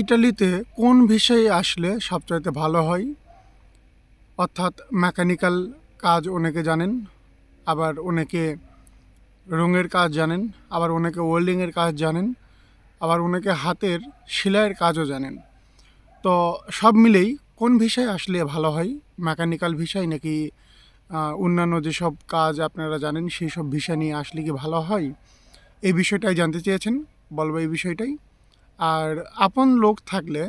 ইটালিতে কোন ভিসায় আসলে সবচাইতে ভালো হয়? অর্থাৎ মেকানিক্যাল কাজ অনেকে জানেন, আবার অনেকে রঙের কাজ জানেন, আবার অনেকে ওয়েল্ডিংয়ের কাজ জানেন, আবার অনেকে হাতের সেলাইয়ের কাজও জানেন। তো সব মিলেই কোন ভিসায় আসলে ভালো হয়? মেকানিক্যাল ভিসায় নাকি অন্যান্য যেসব কাজ আপনারা জানেন সেই সব ভিসা নিয়ে আসলে কি ভালো হয়? এই বিষয়টাই জানতে চেয়েছেন, বলব এই বিষয়টাই। আর আপন লোক থাকলে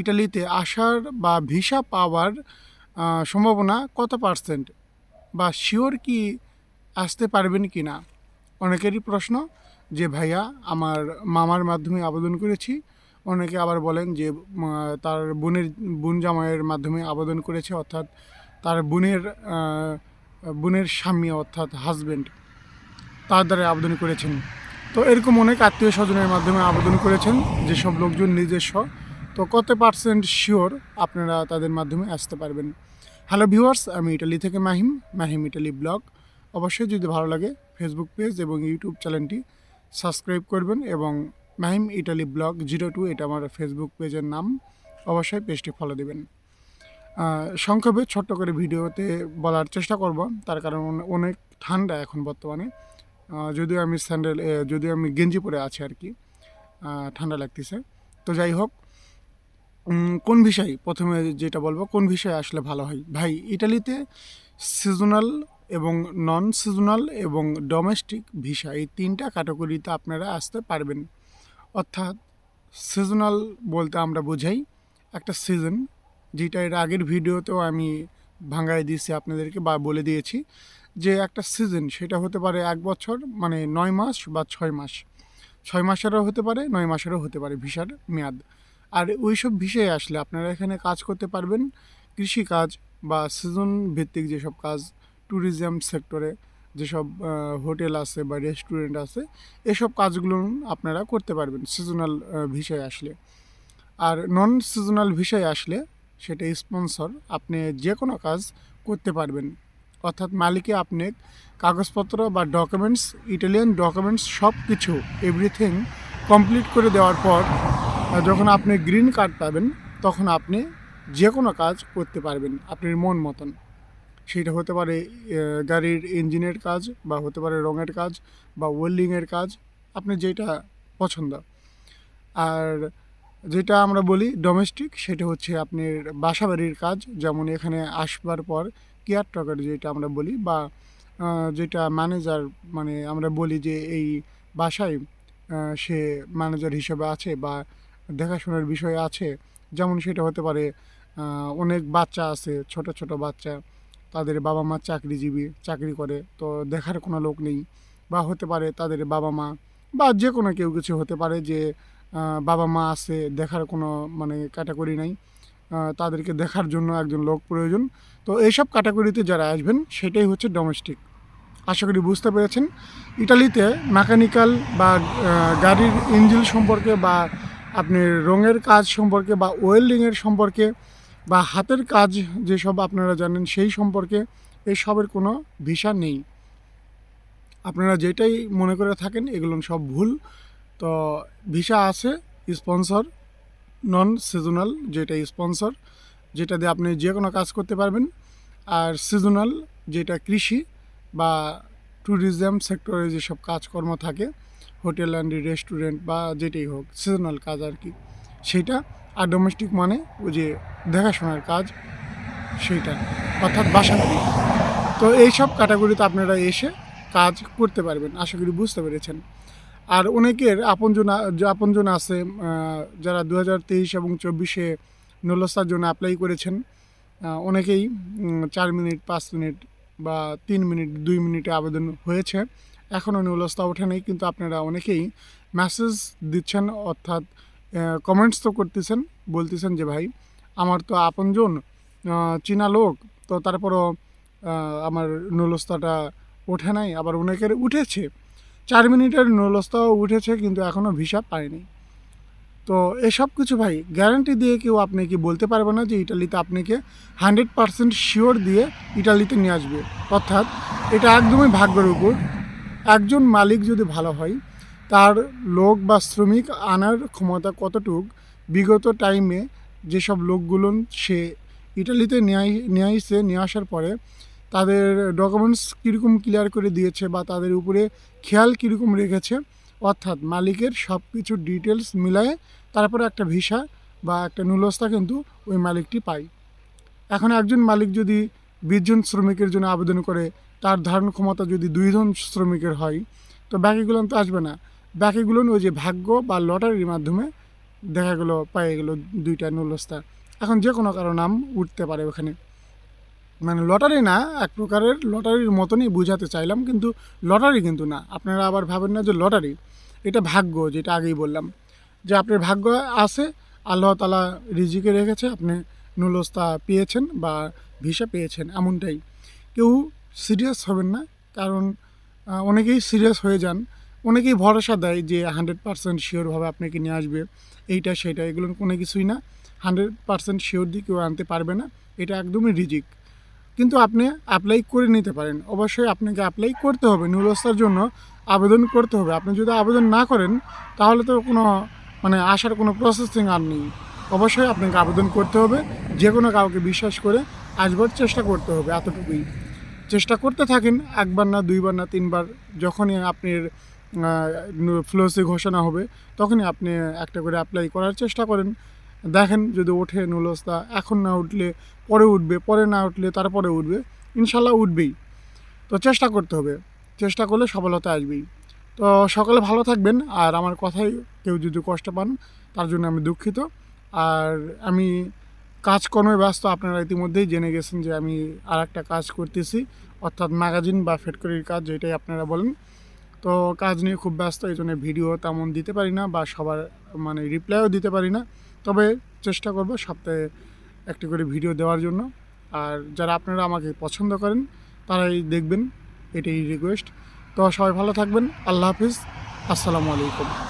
ইটালিতে আসার বা ভিসা পাওয়ার সম্ভাবনা কত পার্সেন্ট? বা শিওর কি আসতে পারবেন কি না? অনেকেরই প্রশ্ন, যে ভাইয়া, আমার মামার মাধ্যমে আবেদন করেছি। অনেকে আবার বলেন যে তার বোনের, বোন জামাইয়ের মাধ্যমে আবেদন করেছে, অর্থাৎ তার বোনের বোনের স্বামী, অর্থাৎ হাজবেন্ড তার দ্বারা আবেদন করেছেন। তো এরকম অনেক আত্মীয় স্বজনের মাধ্যমে আবেদন করেছেন, যেসব লোকজন নিজস্ব। তো কত পার্সেন্ট শিওর আপনারা তাদের মাধ্যমে আসতে পারবেন? হ্যালো ভিউয়ার্স আমি ইটালি থেকে মাহিম মাহিম ইটালি ব্লগ। অবশ্যই যদি ভালো লাগে ফেসবুক পেজ এবং ইউটিউব চ্যানেলটি সাবস্ক্রাইব করবেন এবং Mahim Italy blog zero two, এটা আমার ফেসবুক পেজের নাম, অবশ্যই পেজটি ফলো দেবেন। সংক্ষেপে ছোট্ট করে ভিডিওতে বলার চেষ্টা করব, তার কারণ অনেক ঠান্ডা এখন বর্তমানে। যদিও আমি স্যান্ডেল যদিও আমি গেঞ্জি পরে আছি আর কি ঠান্ডা লাগতেছে। তো যাই হোক কোন বিষয় প্রথমে যেটা বলব, কোন বিষয়ে আসলে ভালো হয়? ভাই, ইটালিতে সিজনাল এবং নন সিজনাল এবং ডোমেস্টিক ভিসা, এই তিনটা ক্যাটাগরিতে আপনারা আসতে পারবেন। অর্থাৎ সিজনাল বলতে আমরা বোঝাই একটা সিজন যেটা এর আগের ভিডিওতেও আমি ভাঙ্গায় দিয়েছি আপনাদেরকে বা বলে দিয়েছি যে একটা সিজন সেটা হতে পারে এক বছর মানে নয় মাস বা ছয় মাস। ছয় মাসেরও হতে পারে, নয় মাসেরও হতে পারে ভিসার মেয়াদ। আর ওই সব ভিসায় আসলে আপনারা এখানে কাজ করতে পারবেন, কৃষিকাজ বা সিজন ভিত্তিক যেসব কাজ ট্যুরিজম সেক্টরে যেসব হোটেল আছে বা রেস্টুরেন্ট আছে, এসব কাজগুলো আপনারা করতে পারবেন সিজনাল ভিসায় আসলে। আর নন সিজনাল ভিসায় আসলে সেটা স্পন্সর আপনি যে কোনো কাজ করতে পারবেন। অর্থাৎ মালিকে আপনি কাগজপত্র বা ডকুমেন্টস ইটালিয়ান ডকুমেন্টস সব কিছু এভরিথিং কমপ্লিট করে দেওয়ার পর, যখন আপনি গ্রিন কার্ড পাবেন, তখন আপনি যে কোনো কাজ করতে পারবেন আপনার মন মতন। সেটা হতে পারে গাড়ির ইঞ্জিনের কাজ বা হতে পারে রঙের কাজ বা ওয়েল্ডিংয়ের কাজ, আপনি যেটা পছন্দ। আর যেটা আমরা বলি ডোমেস্টিক সেটা হচ্ছে আপনার বাসাবাড়ির কাজ, যেমন এখানে আসবার পর কেয়ার টকার যেটা আমরা বলি বা যেটা ম্যানেজার মানে আমরা বলি যে এই বাসায় সে ম্যানেজার হিসেবে আছে বা দেখাশোনার বিষয় আছে। যেমন সেটা হতে পারে অনেক বাচ্চা আছে, ছোট ছোট বাচ্চা, তাদের বাবা মা চাকরিজীবী, চাকরি করে, তো দেখার কোনো লোক নেই। বা হতে পারে তাদের বাবা মা বা যে কোনো কেউ কিছু হতে পারে যে বাবা মা আছে, দেখার কোনো মানে ক্যাটাগরি নাই। তাদেরকে দেখার জন্য একজন লোক প্রয়োজন। তো এইসব ক্যাটাগরিতে যারা আসবেন, সেটাই হচ্ছে ডোমেস্টিক আশা করি বুঝতে পেরেছেন। ইটালিতে মেকানিক্যাল বা গাড়ির ইঞ্জিন সম্পর্কে বা আপনি রঙের কাজ সম্পর্কে বা ওয়েল্ডিংয়ের সম্পর্কে বা হাতের কাজ যেসব আপনারা জানেন, সেই সম্পর্কে এসবের কোনো ভিসা নেই। আপনারা যেটাই মনে করে থাকেন, এগুলো সব ভুল। তো ভিসা আছে, স্পন্সর নন সিজনাল যেটা স্পন্সর, যেটা দিয়ে আপনি যে কোনো কাজ করতে পারবেন। আর সিজনাল যেটা কৃষি বা ট্যুরিজম সেক্টরে যেসব কাজকর্ম থাকে, হোটেল অ্যান্ড রেস্টুরেন্ট বা যেটাই হোক সিজনাল কাজ আর কি সেইটা আর ডোমেস্টিক মানে ওই যে দেখাশোনার কাজ, সেইটা, অর্থাৎ বাসা তো এইসব ক্যাটাগরিতে আপনারা এসে কাজ করতে পারবেন, আশা করি বুঝতে পেরেছেন। আর অনেকের আপনজন আপনজন আছে যারা দু হাজার তেইশ এবং চব্বিশে নলস্তার জন্য অ্যাপ্লাই করেছেন অনেকেই চার মিনিট, পাঁচ মিনিট বা তিন মিনিট, দুই মিনিটে আবেদন হয়েছে। এখনও নলস্তা ওঠে নেই, কিন্তু আপনারা অনেকেই মেসেজ দিচ্ছেন, অর্থাৎ কমেন্টস তো করতেছেন, বলতেছেন যে, ভাই, আমার তো আপনজন চীনা লোক, তো তারপরও আমার নলস্তাটা ওঠে নাই। আবার অনেকের উঠেছে চার মিনিটের নলস্তাও উঠেছে, কিন্তু এখনও ভিসা পায়নি তো এসব কিছু ভাই, গ্যারান্টি দিয়ে কেউ আপনি কি বলতে পারবে না যে ইটালিতে আপনাকে হান্ড্রেড পারসেন্ট শিওর দিয়ে ইটালিতে নিয়ে আসবে? অর্থাৎ এটা একদমই ভাগ্যের উপর। একজন মালিক যদি ভালো হয়, তার লোক বা শ্রমিক আনার ক্ষমতা কতটুক, বিগত টাইমে যেসব লোকগুলো সে ইটালিতে নিয়ে নিয়ে আসছে নিয়ে আসার পরে তাদের ডকুমেন্টস কীরকম ক্লিয়ার করে দিয়েছে বা তাদের উপরে খেয়াল কীরকম রেখেছে, অর্থাৎ মালিকের সব কিছু ডিটেলস মিলায়ে তারপরে একটা ভিসা বা একটা নুলস্তা কিন্তু ওই মালিকটি পায়। এখন একজন মালিক যদি বিশজন শ্রমিকের জন্য আবেদন করে, তার ধারণ ক্ষমতা যদি দুইজন শ্রমিকের হয়, তো বাকিগুলো তো আসবে না। বাকিগুলো ওই যে ভাগ্য বা লটারির মাধ্যমে দেখা গেলো পেয়ে গেলো দুইটা নুলস্তা এখন যে কোনো কারও নাম উঠতে পারে ওখানে। মানে লটারি না, এক প্রকারের লটারির মতনই বোঝাতে চাইলাম, কিন্তু লটারি কিন্তু না। আপনারা আবার ভাবেন না যে লটারি, এটা ভাগ্য যেটা আগেই বললাম। যে আপনার ভাগ্য আছে, আল্লাহ তালা রিজিকে রেখেছে, আপনি নুলস্তা পেয়েছেন বা ভিসা পেয়েছেন, এমনটাই। কেউ সিরিয়াস হবেন না, কারণ অনেকেই সিরিয়াস হয়ে যান। অনেকেই ভরসা দেয় যে হান্ড্রেড পার্সেন্ট শিওরভাবে আপনাকে নিয়ে আসবে, এইটা, সেটা, এগুলো কোনো কিছুই না। হান্ড্রেড পার্সেন্ট শিওর দিয়ে কেউ আনতে পারবে না, এটা একদমই রিজিক। কিন্তু আপনি অ্যাপ্লাই করে নিতে পারেন। অবশ্যই আপনাকে অ্যাপ্লাই করতে হবে। নুরস্তার জন্য আবেদন করতে হবে। আপনি যদি আবেদন না করেন, তাহলে তো কোনো মানে আসার কোনো প্রসেসিং আর নেই। অবশ্যই আপনাকে আবেদন করতে হবে। যে কোনো কাউকে বিশ্বাস করে আসবার চেষ্টা করতে হবে এতটুকুই। চেষ্টা করতে থাকেন, একবার না, দুইবার না, তিনবার। যখনই আপনার ফ্লোসে ঘোষণা হবে, তখনই আপনি একটা করে অ্যাপ্লাই করার চেষ্টা করেন। দেখেন যদি ওঠে নুলস্তা, এখন না উঠলে পরে উঠবে, পরে না উঠলে তারপরে উঠবে, ইনশাল্লাহ উঠবেই। তো চেষ্টা করতে হবে, চেষ্টা করলে সফলতা আসবেই। তো সকালে ভালো থাকবেন, আর আমার কথাই কেউ যদি কষ্ট পান, তার জন্য আমি দুঃখিত। আর আমি কাজকর্মে ব্যস্ত, আপনারা ইতিমধ্যেই জেনে গেছেন যে আমি আর একটা কাজ করতেছি, অর্থাৎ ম্যাগাজিন বা ফ্যাক্টরির কাজ, যেটাই আপনারা বলেন। তো কাজ নিয়ে খুব ব্যস্ত, এই জন্য ভিডিও তেমন দিতে পারি না বা সবার মানে রিপ্লাইও দিতে পারি না। তবে চেষ্টা করব সপ্তাহে একটি করে ভিডিও দেওয়ার জন্য। আর যারা আপনারা আমাকে পছন্দ করেন, তারাই দেখবেন, এটাই রিকোয়েস্ট তো সবাই ভালো থাকবেন। আল্লাহ হাফিজ। আসসালামু আলাইকুম।